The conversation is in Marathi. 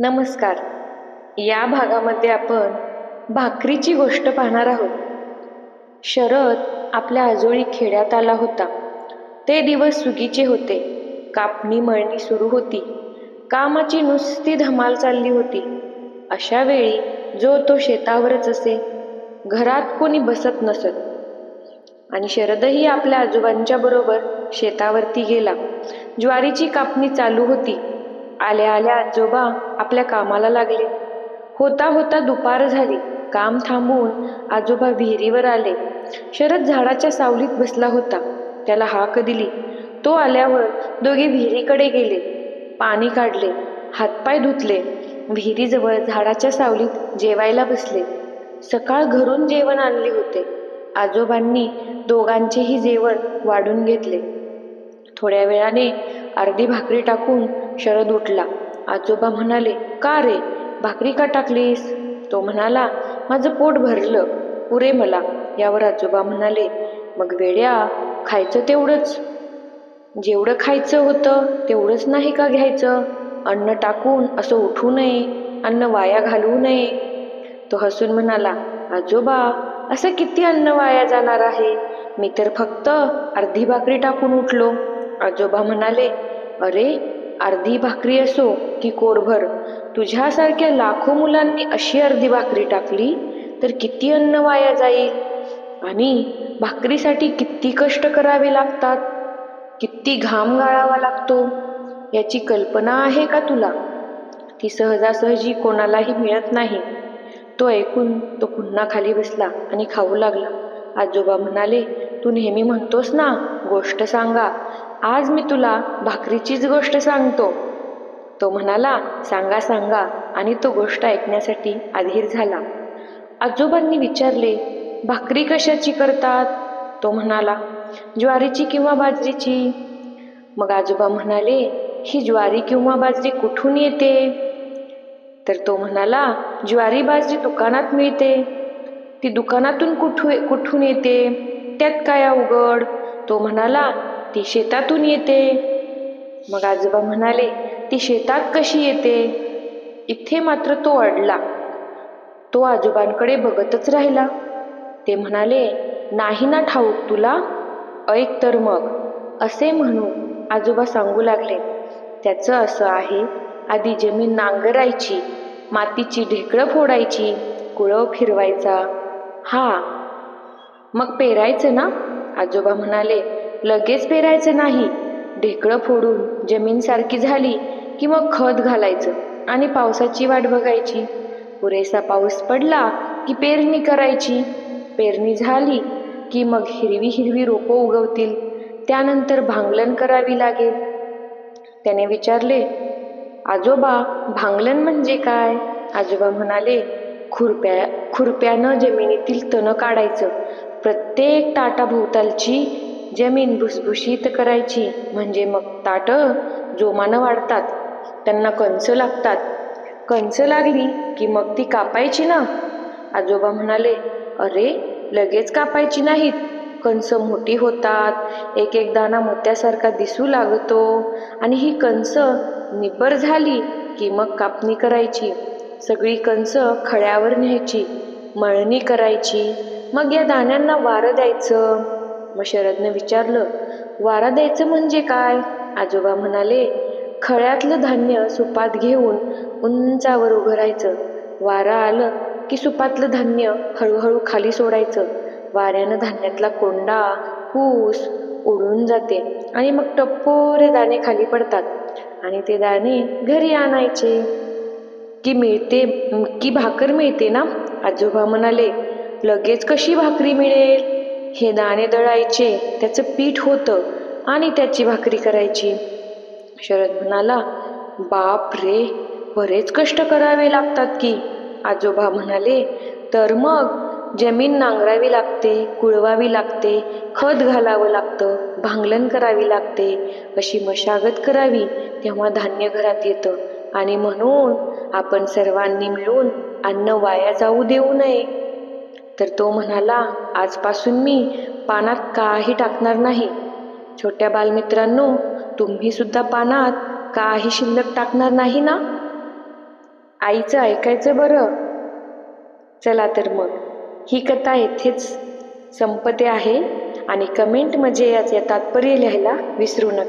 नमस्कार. या भागामध्ये आपण भाकरीची गोष्ट पाहणार आहोत. शरद आपल्या आजोळी खेड्यात आला होता. ते दिवस सुगीचे होते. कापणी मळणी सुरू होती. कामाची नुसती धमाल चालली होती. अशा वेळी जो तो शेतावरच असे घरात कोणी बसत नसत. आणि शरदही आपल्या आजोबांच्या बरोबर शेतावरती गेला. ज्वारीची कापणी चालू होती. आल्या आल्या आजोबा आपल्या कामाला लागले. होता होता दुपार झाली. काम थांबवून आजोबा विहिरीवर आले. शरद झाडाच्या सावलीत बसला होता. त्याला हाक दिली. तो आल्यावर दोघे विहिरीकडे गेले. पाणी काढले. हातपाय धुतले. विहिरीजवळ झाडाच्या सावलीत जेवायला बसले. सकाळ घरून जेवण आणले होते. आजोबांनी दोघांचेही जेवण वाढून घेतले. थोड्या वेळाने अर्धी भाकरी टाकून शरद उठला आजोबा म्हणाले का रे भाकरी का टाकलीस? तो म्हणाला माझं पोट भरलं. पुरे मला. यावर आजोबा म्हणाले मग वेड्या खायचं तेवढंच. जेवढं खायचं होतं तेवढंच नाही का घ्यायचं? अन्न टाकून असं उठू नये अन्न वाया घालवू नये. तो हसून म्हणाला आजोबा असं किती अन्न वाया जाणार आहे? मी तर फक्त अर्धी भाकरी टाकून उठलो. आजोबा म्हणाले अरे अर्धी भाकरी असो की कोरभर तुझ्यासारख्या लाखो मुलांनी अशी अर्धी भाकरी टाकली तर किती अन्न वाया जाईल? आणि भाकरीसाठी किती कष्ट करावे लागतात? किती घाम गाळावा लागतो? याची कल्पना आहे का तुला? ती सहजासहजी कोणालाही मिळत नाही. तो ऐकून तो पुन्हा खाली बसला आणि खाऊ लागला. आजोबा म्हणाले तू नेहमी म्हणतोस ना गोष्ट सांगा. आज मी तुला भाकरीचीच गोष्ट सांगतो. तो म्हणाला सांगा सांगा. आणि तो गोष्ट ऐकण्यासाठी अधीर झाला. आजोबांनी विचारले भाकरी कशाची करतात? तो म्हणाला ज्वारीची किंवा बाजरीची. मग आजोबा म्हणाले ही ज्वारी किंवा बाजरी कुठून येते? तर तो म्हणाला ज्वारी बाजरी दुकानात मिळते. ती दुकानातून कुठू कुठून येते? त्यात काय अवघड? तो म्हणाला ती शेतातून येते. मग आजोबा म्हणाले ती शेतात कशी येते? इथे मात्र तो अडला. तो आजोबांकडे बघतच राहिला. ते म्हणाले नाही ना ठाऊक तुला. ऐक तर मग. असे म्हणून आजोबा सांगू लागले. त्याचं असं आहे. आधी जमीन नांगरायची. मातीची ढेकळं फोडायची. कुळव फिरवायचा. हा. मग पेरायचं ना? आजोबा म्हणाले लगेच पेरायचं नाही. ढेकळं फोडून जमीन सारखी झाली की मग खत घालायचं आणि पावसाची वाट बघायची. पुरेसा पाऊस पडला की पेरणी करायची. पेरणी झाली की मग हिरवी हिरवी रोपं उगवतील. त्यानंतर भांगलन करावी लागेल. त्याने विचारले आजोबा भांगलन म्हणजे काय? आजोबा म्हणाले खुरप्या खुरप्यानं जमिनीतील तण काढायचं. प्रत्येक ताटाभोवतालची जमीन भुसभुशीत करायची म्हणजे मग ताटं जोमानं वाढतात. त्यांना कंस लागतात. कंस लागली की मग ती कापायची ना? आजोबा म्हणाले अरे लगेच कापायची नाहीत. कंस मोठी होतात. एक एक दाना मोत्यासारखा दिसू लागतो. आणि ही कंस निब्बर झाली की मग कापणी करायची. सगळी कंस खळ्यावर न्यायची मळणी करायची. मग या दाण्यांना वारं द्यायचं. मग शरदनं विचारलं वारा द्यायचं म्हणजे काय? आजोबा म्हणाले खळ्यातलं धान्य सुपात घेऊन उंचावर उभं राहायचं. वारा आलं की सुपातलं धान्य हळूहळू खाली सोडायचं. वाऱ्यानं धान्यातला कोंडा ऊस उडून जाते आणि मग टप्पोरे दाणे खाली पडतात आणि ते दाणे घरी आणायचे. की मिळते की भाकर मिळते ना? आजोबा म्हणाले लगेच कशी भाकरी मिळेल? हे दाणे दळायचे त्याचं पीठ होतं आणि त्याची भाकरी करायची. शरद म्हणाला बाप रे बरेच कष्ट करावे लागतात की. आजोबा म्हणाले तर मग जमीन नांगरावी लागते कुळवावी लागते खत घालावं लागतं भांगलन करावी लागते अशी मशागत करावी तेव्हा धान्य घरात येतं आणि म्हणून आपण सर्वांनी मिळून अन्न वाया जाऊ देऊ नये. तर तो म्हणाला आजपासून मी पानात काही टाकणार नाही. छोट्या बालमित्रांनो तुम्ही सुद्धा पानात काही शिल्लक टाकणार नाही ना? आईचं ऐकायचं बरं. चला तर मग. ही कथा येथेच संपते आहे आणि कमेंट म्हणजे याचे तात्पर्य लिहायला विसरू नका.